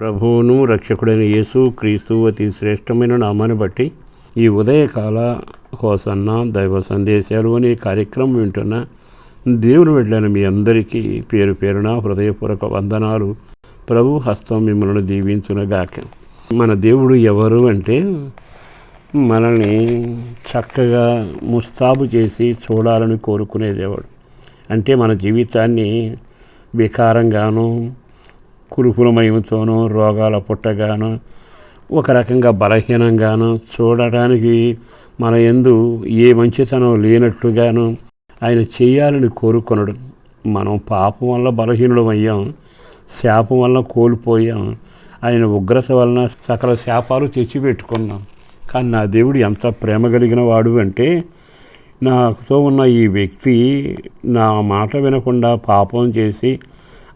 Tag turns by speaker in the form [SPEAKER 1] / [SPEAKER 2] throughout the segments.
[SPEAKER 1] ప్రభువును రక్షకుడైన యేసు క్రీస్తు అతి శ్రేష్టమైన నామాన్ని బట్టి ఈ ఉదయకాల హోసన్న దైవ సందేశాలు అనే కార్యక్రమం వింటున్న దేవుని వెళ్ళిన మీ అందరికీ పేరు పేరున హృదయపూర్వక వందనాలు. ప్రభు హస్తం మిమ్మల్ని దీవించునగాక. మన దేవుడు ఎవరు అంటే మనల్ని చక్కగా ముస్తాబు చేసి చూడాలని కోరుకునే దేవుడు. అంటే మన జీవితాన్ని వికారంగాను కురుపులమయంతోనూ రోగాల పుట్టగాను ఒక రకంగా బలహీనంగాను చూడటానికి మన ఎందు ఏ మంచితనం లేనట్లుగాను ఆయన చేయాలని కోరుకొనడు. మనం పాపం వల్ల బలహీనులం అయ్యాం శాపం వల్ల కోల్పోయాం ఆయన ఉగ్రత వలన సకల శాపాలు తెచ్చిపెట్టుకున్నాం. కానీ నా దేవుడు ఎంత ప్రేమ కలిగిన వాడు అంటే నాతో ఉన్న ఈ వ్యక్తి నా మాట వినకుండా పాపం చేసి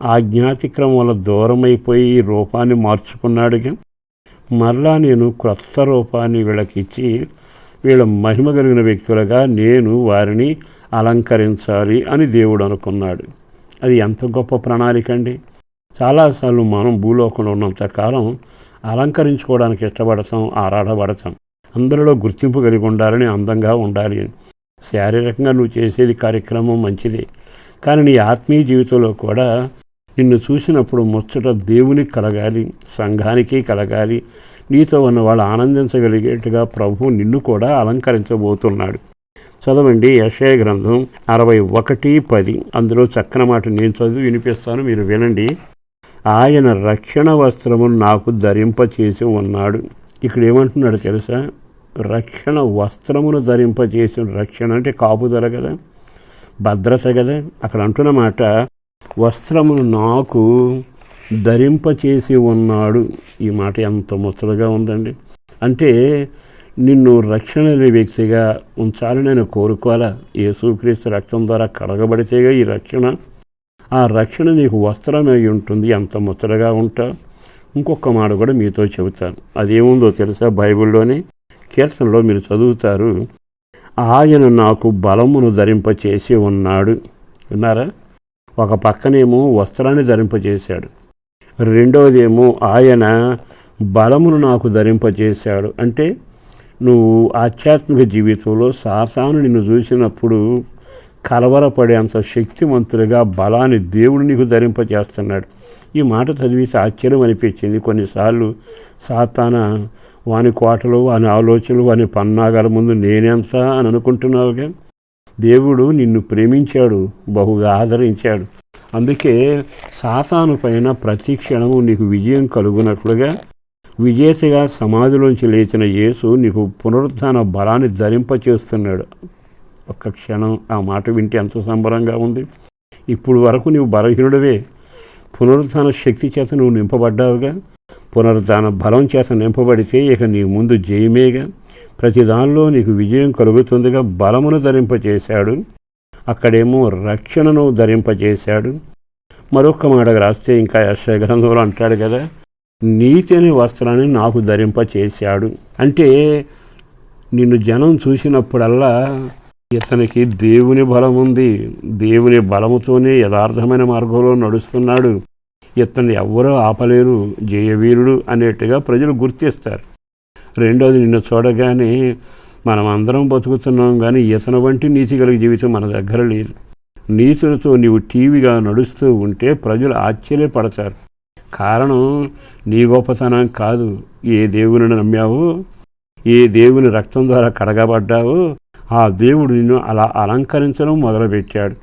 [SPEAKER 1] ఆజ్ఞాతిక్రమం వల్ల దూరమైపోయి ఈ రూపాన్ని మార్చుకున్నాడుగా. మరలా నేను క్రొత్త రూపాన్ని వీళ్ళకిచ్చి వీళ్ళ మహిమ కలిగిన వ్యక్తులుగా నేను వారిని అలంకరించాలి అని దేవుడు అనుకున్నాడు. అది ఎంత గొప్ప ప్రణాళిక అండి చాలాసార్లు మనం భూలోకంలో ఉన్నంత కాలం అలంకరించుకోవడానికి ఇష్టపడతాం ఆరాటపడతాం. అందరిలో గుర్తింపు కలిగి ఉండాలని అందంగా ఉండాలి. అని శారీరకంగా నువ్వు చేసేది కార్యక్రమం మంచిది. కానీ నీ ఆత్మీయ జీవితంలో కూడా నిన్ను చూసినప్పుడు ముచ్చట దేవునికి కలగాలి సంఘానికి కలగాలి. నీతో ఉన్న వాళ్ళు ఆనందించగలిగేట్టుగా ప్రభు నిన్ను కూడా అలంకరించబోతున్నాడు. చదవండి యశయ గ్రంథం అరవై ఒకటి పది. అందులో చక్కన మాట నేను చదివి వినిపిస్తాను మీరు వినండి. ఆయన రక్షణ వస్త్రమును నాకు ధరింపచేసి ఉన్నాడు. ఇక్కడ ఏమంటున్నాడు తెలుసా? రక్షణ వస్త్రమును ధరింపచేసిన రక్షణ అంటే కాపుదల కదా భద్రత కదా. అక్కడ అంటున్న మాట వస్త్రమును నాకు ధరింపచేసి ఉన్నాడు. ఈ మాట ఎంత ముచ్చటగా ఉందండి. అంటే నిన్ను రక్షణ వ్యక్తిగా ఉంచాలని నేను కోరుకోవాలా? యేసుక్రీస్తు రక్తం ద్వారా కడగబడితేగా ఈ రక్షణ ఆ రక్షణ నీకు వస్త్రమై ఉంటుంది. ఎంత ముచ్చటగా ఉంటా. ఇంకొక మాట కూడా మీతో చెబుతాను. అదేముందో తెలుసా? బైబిల్లోనే కీర్తనలో మీరు చదువుతారు ఆయన నాకు బలమును ధరింపచేసి ఉన్నాడు. విన్నారా? ఒక పక్కనేమో వస్త్రాన్ని ధరింపజేశాడు. రెండవదేమో ఆయన బలమును నాకు ధరింపజేశాడు. అంటే నువ్వు ఆధ్యాత్మిక జీవితంలో సాతాను నిన్ను చూసినప్పుడు కలవరపడేంత శక్తివంతులుగా బలాన్ని దేవుడు నీకు ధరింపజేస్తున్నాడు. ఈ మాట చదివేసి ఆశ్చర్యం అనిపించింది. కొన్నిసార్లు సాతాన వాని కోటలు వాని ఆలోచనలు వాని పన్నాగాల ముందు నేనెంత అని అనుకుంటున్నావుగా? దేవుడు నిన్ను ప్రేమించాడు బహుగా ఆదరించాడు. అందుకే సాతాను పైన ప్రతి క్షణము నీకు విజయం కలుగునట్లుగా విజేతగా సమాధిలోంచి లేచిన యేసు నీకు పునరుద్ధాన బలాన్ని ధరింపచేస్తున్నాడు. ఒక్క క్షణం ఆ మాట వింటే ఎంత సంబరంగా ఉంది. ఇప్పుడు వరకు నీవు బలహీనుడవే. పునరుద్ధాన శక్తి చేత నువ్వు నింపబడ్డావుగా. పునరుద్ధాన బలం చేత నింపబడితే ఇక నీ ముందు జయమేగా. ప్రతి దానిలో నీకు విజయం కలుగుతుందిగా బలమును ధరింపచేశాడు అక్కడేమో రక్షణను ధరింపచేశాడు మరొక మాటకు రాస్తే ఇంకా యశగ్రంథంలో అంటాడు కదా నీతి అనే వస్త్రాన్ని నాకు ధరింపచేశాడు. అంటే నిన్ను జనం చూసినప్పుడల్లా ఇతనికి దేవుని బలం ఉంది దేవుని బలముతోనే యథార్థమైన మార్గంలో నడుస్తున్నాడు. ఇతను ఎవ్వరూ ఆపలేరు. జయవీరుడు అనేట్టుగా ప్రజలు గుర్తిస్తారు. రెండోది నిన్ను చూడగానే మనం అందరం బతుకుతున్నాం కానీ ఇతను వంటి నీతి కలిగి జీవితం మన దగ్గర లేదు. నీతులతో నీవు టీవీగా నడుస్తూ ఉంటే ప్రజలు ఆశ్చర్యపడతారు. కారణం నీ గొప్పతనం కాదు. ఏ దేవుని నమ్మావో? ఏ దేవుని రక్తం ద్వారా కడగబడ్డావో? ఆ దేవుడు నిన్ను అలా అలంకరించడం మొదలుపెట్టాడు.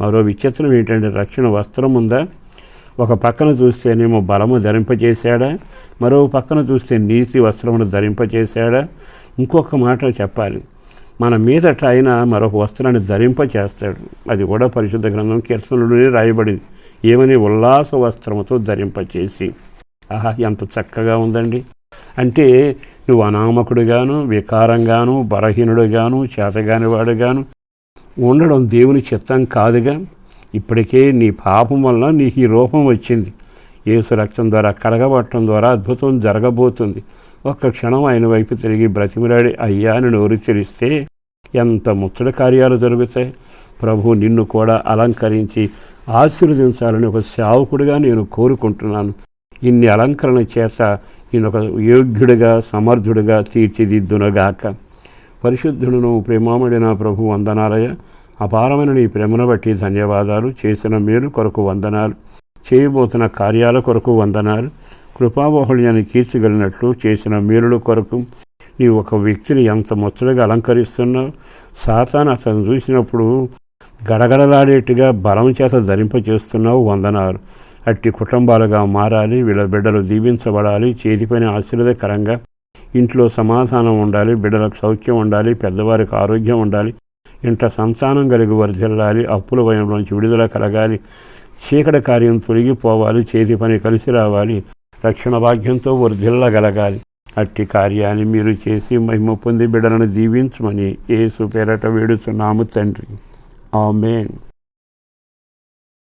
[SPEAKER 1] మరో విచిత్రం ఏంటంటే రక్షణ వస్త్రం ఉందా? ఒక పక్కన చూస్తేనేమో బలము ధరింపజేశాడా మరో పక్కన చూస్తే నీతి వస్త్రమును ధరింపజేశాడా? ఇంకొక మాట చెప్పాలి. మన మీదట ఆయన మరొక వస్త్రాన్ని ధరింపచేస్తాడు. అది కూడా పరిశుద్ధ గ్రంథం కీర్తనలోనే రాయబడింది. ఏమని ఉల్లాస వస్త్రముతో ధరింపచేసి. ఆహా ఎంత చక్కగా ఉందండి. అంటే నువ్వు అనామకుడుగాను వికారంగాను బలహీనుడుగాను చేతగానివాడుగాను ఉండడం దేవుని చిత్తం కాదుగా. ఇప్పటికే నీ పాపం వల్ల నీకు ఈ రూపం వచ్చింది. యేసు రక్తం ద్వారా కడగబట్టడం ద్వారా అద్భుతం జరగబోతుంది. ఒక్క క్షణం ఆయన వైపు తిరిగి బ్రతిమిరాడి అయ్యా అని నోరు చెరిస్తే ఎంత ముచ్చట కార్యాలు జరుగుతాయి. ప్రభు నిన్ను కూడా అలంకరించి ఆశీర్వదించాలని ఒక సేవకుడిగా నేను కోరుకుంటున్నాను. ఇన్ని అలంకరణ చేత ఈయన ఒక యోగ్యుడిగా సమర్థుడిగా తీర్చిదిద్దునగాక. పరిశుద్ధుడును ప్రేమామడిన ప్రభు వందనాలయ. అపారమైన నీ ప్రేమను బట్టి ధన్యవాదాలు చేసిన మేలు కొరకు వందనాలు. చేయబోతున్న కార్యాల కొరకు వందనాలు. కృపాబహుళ్యాన్ని కీర్చగలిగినట్లు చేసిన మేలుల కొరకు నీ ఒక వ్యక్తిని ఎంత ముచ్చటగా అలంకరిస్తున్నావు. సాతాన్ అతను చూసినప్పుడు గడగడలాడేట్టుగా బలం చేత ధరింపచేస్తున్నావు వందనాలు. అట్టి కుటుంబాలుగా మారాలి వీళ్ళ బిడ్డలు దీవించబడాలి చేతి పని ఆశీర్వదకరంగా ఇంట్లో సమాధానం ఉండాలి బిడ్డలకు సౌఖ్యం ఉండాలి పెద్దవారికి ఆరోగ్యం ఉండాలి ఇంట సంతానం కలిగి వర్ధిల్లాలి అప్పుల భయంలోంచి విడుదల కలగాలి చీకటి కార్యం తొలగిపోవాలి చేతి పని కలిసి రావాలి రక్షణ భాగ్యంతో వర్ధిల్లగలగాలి అట్టి కార్యాన్ని మీరు చేసి మహిమ పొంది బిడ్డలను దీవించమని ఏసు పేరట వేడుచున్నాము తండ్రి. ఆమెన్.